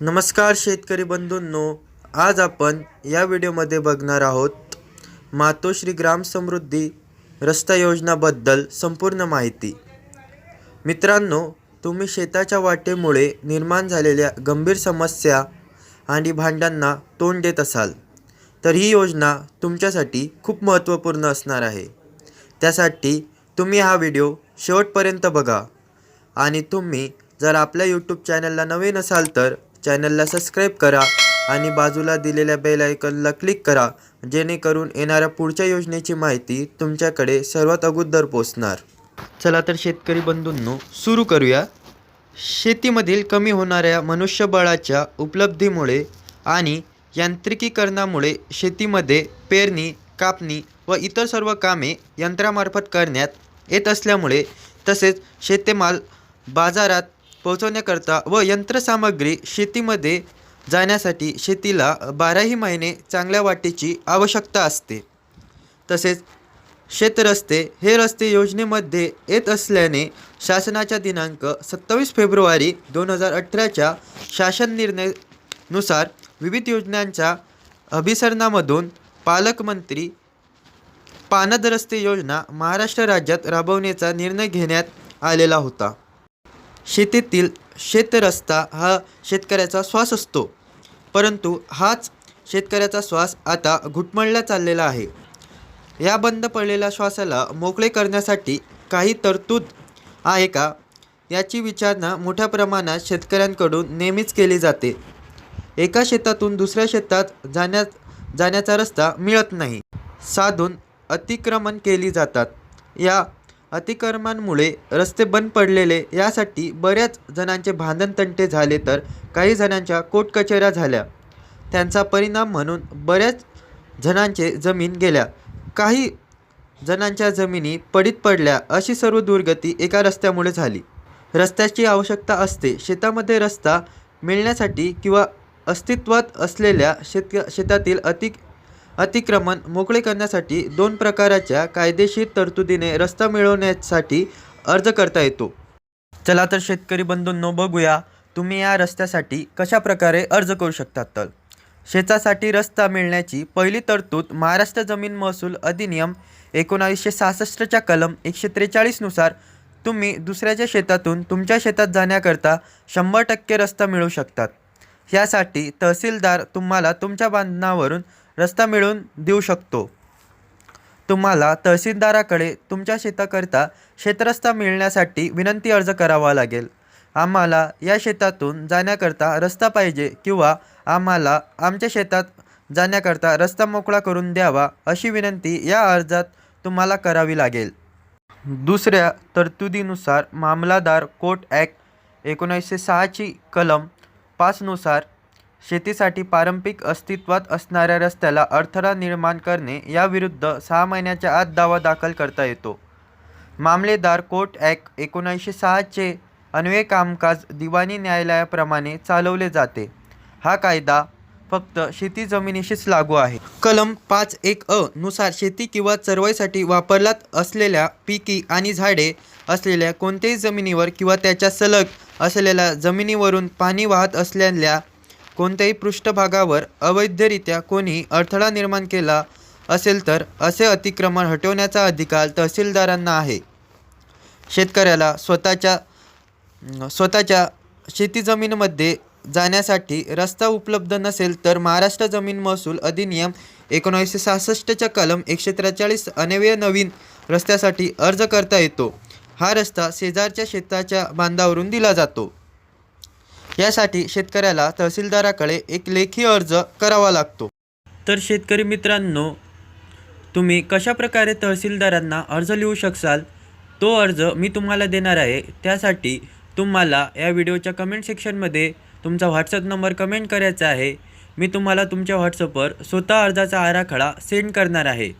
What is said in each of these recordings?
नमस्कार शेतकरी बंधूंनो आज आपण या व्हिडिओमध्ये बघणार आहोत मातोश्री ग्राम समृद्धी रस्ता योजनाबद्दल संपूर्ण माहिती. मित्रांनो तुम्ही शेताच्या वाटेमुळे निर्माण झालेल्या गंभीर समस्या आणि भांड्यांना तोंड देत असाल तर ही योजना तुमच्यासाठी खूप महत्त्वपूर्ण असणार आहे. त्यासाठी तुम्ही हा व्हिडिओ शेवटपर्यंत बघा आणि तुम्ही जर आपल्या यूट्यूब चॅनलला नवीन असाल तर चॅनलला सबस्क्राईब करा आणि बाजूला दिलेल्या बेल आयकनला क्लिक करा जेणेकरून येणाऱ्या पुढच्या योजनेची माहिती तुमच्याकडे सर्वात अगोदर पोचणार चला तर शेतकरी बंधूंनो सुरू करूया. शेतीमधील कमी होणाऱ्या मनुष्यबळाच्या उपलब्धीमुळे आणि यांत्रिकीकरणामुळे शेतीमध्ये पेरणी कापणी व इतर सर्व कामे यंत्रामार्फत करण्यात येत असल्यामुळे तसेच शेतीमाल बाजारात पोहोचवण्याकरता व यंत्रसामग्री शेतीमध्ये जाण्यासाठी शेतीला बाराही महिने चांगल्या वाटेची आवश्यकता असते. तसेच शेतरस्ते हे रस्ते योजनेमध्ये येत असल्याने शासनाच्या दिनांक सत्तावीस फेब्रुवारी दोन हजार अठराच्या शासन निर्णयनुसार विविध योजनांच्या अभिसरणामधून पालकमंत्री पानद रस्ते योजना महाराष्ट्र राज्यात राबवण्याचा निर्णय घेण्यात आलेला होता. शेतीतील शेतरस्ता हा शेतकऱ्याचा श्वास असतो. परंतु हाच शेतकऱ्याचा श्वास आता घुटमळला चाललेला आहे. या बंद पडलेल्या श्वासाला मोकळे करण्यासाठी काही तरतूद आहे का? याची विचारणा मोठ्या प्रमाणात शेतकऱ्यांकडून नेहमीच केली जाते. एका शेतातून दुसऱ्या शेतात जाण्या जाण्याचा रस्ता मिळत नाही. साधून अतिक्रमण केली जातात. या अतिक्रमणामुळे रस्ते बंद पडलेले यासाठी बऱ्याच जणांचे भांडणतंटे झाले तर काही जणांच्या कोर्टकचेऱ्या झाल्या. त्यांचा परिणाम म्हणून बऱ्याच जणांचे जमीन गेल्या. काही जणांच्या जमिनी पडीत पडल्या अशी सर्व दुर्गती एका रस्त्यामुळे झाली. रस्त्याची आवश्यकता असते. शेतामध्ये रस्ता मिळण्यासाठी किंवा अस्तित्वात असलेल्या शेत शेतातील अति अतिक्रमण मोकळे करण्यासाठी दोन प्रकाराच्या कायदेशीर तरतुदीने रस्ता मिळवण्यासाठी अर्ज करता येतो. चला तर शेतकरी बंधूंनो बघूया तुम्ही या रस्त्यासाठी कशा प्रकारे अर्ज करू शकतात तर? शेतासाठी रस्ता मिळण्याची पहिली तरतूद महाराष्ट्र जमीन महसूल अधिनियम एकोणावीसशे सहासष्टच्या कलम एकशे त्रेचाळीसनुसार तुम्ही दुसऱ्याच्या शेतातून तुमच्या शेतात जाण्याकरता शंभर टक्के रस्ता मिळवू शकतात. यासाठी तहसीलदार तुम्हाला तुमच्या बांधणावरून रस्ता मिळवून देऊ शकतो. तुम्हाला तहसीलदाराकडे तुमच्या शेताकरता शेतरस्ता मिळण्यासाठी विनंती अर्ज करावा लागेल. आम्हाला या शेतातून जाण्याकरता रस्ता पाहिजे किंवा आम्हाला आमच्या शेतात जाण्याकरता रस्ता मोकळा करून द्यावा अशी विनंती या अर्जात तुम्हाला करावी लागेल. दुसऱ्या तरतुदीनुसार मामलादार कोर्ट ॲक्ट एकोणीसशे सहाची कलम पाचनुसार शेतीसाठी पारंपरिक अस्तित्वात असणाऱ्या रस्त्याला अडथळा निर्माण करणे याविरुद्ध सहा महिन्याच्या आत दावा दाखल करता येतो. मामलेदार कोर्ट ॲक्ट एकोणीसशे सहाचे अन्वये कामकाज दिवाणी न्यायालयाप्रमाणे चालवले जाते. हा कायदा फक्त शेती जमिनीशीच लागू आहे. कलम पाच एक अ नुसार शेती किंवा चरवाईसाठी वापरलात असलेल्या पिकी आणि झाडे असलेल्या कोणत्याही जमिनीवर किंवा त्याच्या सलग असलेल्या जमिनीवरून पाणी वाहत असलेल्या कोणत्याही पृष्ठभागावर अवैधरित्या कोणी अडथळा निर्माण केला असेल तर असे अतिक्रमण हटवण्याचा अधिकार तहसीलदारांना आहे. शेतकऱ्याला स्वतःच्या स्वतःच्या शेती जमीनमध्ये जाण्यासाठी रस्ता उपलब्ध नसेल तर महाराष्ट्र जमीन महसूल अधिनियम एकोणीसशे सहासष्टच्या कलम एकशे त्रेचाळीस अन्वये नवीन रस्त्यासाठी अर्ज करता येतो. हा रस्ता शेजारच्या शेताच्या बांधावरून दिला जातो. यासाठी शेतकऱ्याला तहसीलदाराकडे एक लेखी अर्ज करावा लागतो. तर शेतकरी मित्रांनो तुम्ही कशा प्रकारे तहसीलदारांना अर्ज लिहू शकाल तो अर्ज मी तुम्हाला देणार आहे. त्यासाठी तुम्हाला या व्हिडिओच्या कमेंट सेक्शनमध्ये तुमचा व्हॉट्सअप नंबर कमेंट करायचा आहे. मी तुम्हाला तुमच्या व्हॉट्सअपवर स्वतः अर्जाचा आराखडा सेंड करणार आहे.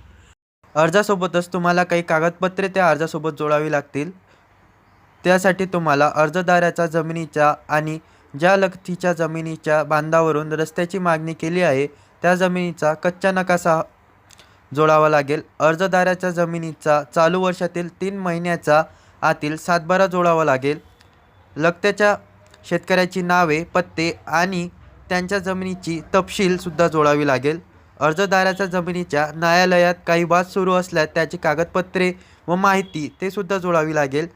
अर्जासोबतच तुम्हाला काही कागदपत्रे त्या अर्जासोबत जोडावी लागतील. त्यासाठी तुम्हाला अर्जदाराच्या जमिनीच्या आणि ज्या लगतीच्या जमिनीच्या बांधावरून रस्त्याची मागणी केली आहे त्या जमिनीचा कच्चा नकाशा जोडावा लागेल. अर्जदाराच्या जमिनीचा चालू वर्षातील तीन महिन्याचा आतील सातबारा जोडावा लागेल. लगत्याच्या शेतकऱ्याची नावे पत्ते आणि त्यांच्या जमिनीची तपशीलसुद्धा जोडावी लागेल. अर्जदाराच्या जमिनीच्या न्यायालयात काही वाद सुरू असल्यास त्याची कागदपत्रे व माहिती ते सुद्धा जोडावी लागेल.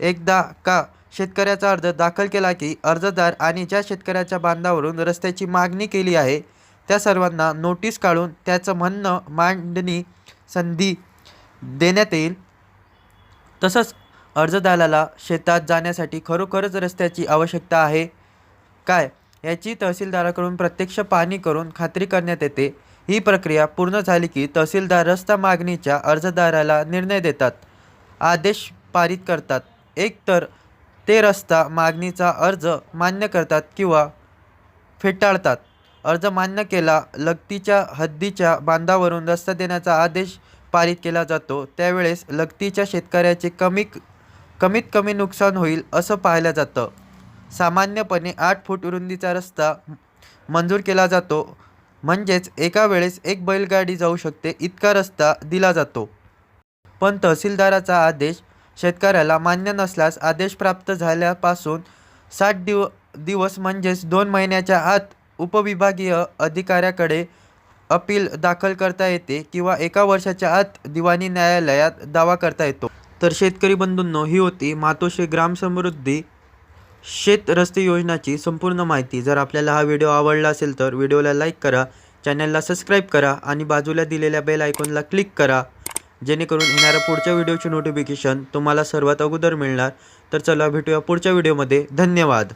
एकदा का शेतकऱ्याचा अर्ज दाखल केला की अर्जदार आणि ज्या शेतकऱ्याच्या बांधावरून रस्त्याची मागणी केली आहे त्या सर्वांना नोटीस काढून त्याचं म्हणणं मांडणी संधी देण्यात येईल. तसंच अर्जदाराला शेतात जाण्यासाठी खरोखरच रस्त्याची आवश्यकता आहे काय याची तहसीलदाराकडून प्रत्यक्ष पाहणी करून खात्री करण्यात येते. ही प्रक्रिया पूर्ण झाली की तहसीलदार रस्ता मागणीच्या अर्जदाराला निर्णय देतात. आदेश पारित करतात. एकतर ते रस्ता मागणीचा अर्ज मान्य करतात किंवा फेटाळतात. अर्ज मान्य केला लगतीच्या हद्दीच्या बांधावरून रस्ता देण्याचा आदेश पारित केला जातो. त्यावेळेस लगतीच्या शेतकऱ्याचे कमी कमीत कमी नुकसान होईल असं पाहिलं जातं. सामान्यपणे आठ फूट रुंदीचा रस्ता मंजूर केला जातो. म्हणजेच एका वेळेस एक बैलगाडी जाऊ शकते इतका रस्ता दिला जातो. पण तहसीलदाराचा आदेश शेतकऱ्याला मान्य नसल्यास आदेश प्राप्त झाल्यापासून सात दिव दिवस म्हणजेच दोन महिन्याच्या आत उपविभागीय अधिकाऱ्याकडे अपील दाखल करता येते किंवा एका वर्षाच्या आत दिवाणी न्यायालयात दावा करता येतो. तर शेतकरी बंधूंनो ही होती मातोश्री ग्रामसमृद्धी शेत रस्ते योजनाची संपूर्ण माहिती. जर आपल्याला हा व्हिडिओ आवडला असेल तर व्हिडिओला लाईक करा चॅनलला सबस्क्राईब करा आणि बाजूला दिलेल्या बेल आयकॉनला क्लिक करा. जेणेकरून येणाऱ्या पुढच्या व्हिडिओची नोटिफिकेशन तुम्हाला सर्वात अगोदर मिळणार. तर चला भेटूया पुढच्या व्हिडिओमध्ये. धन्यवाद.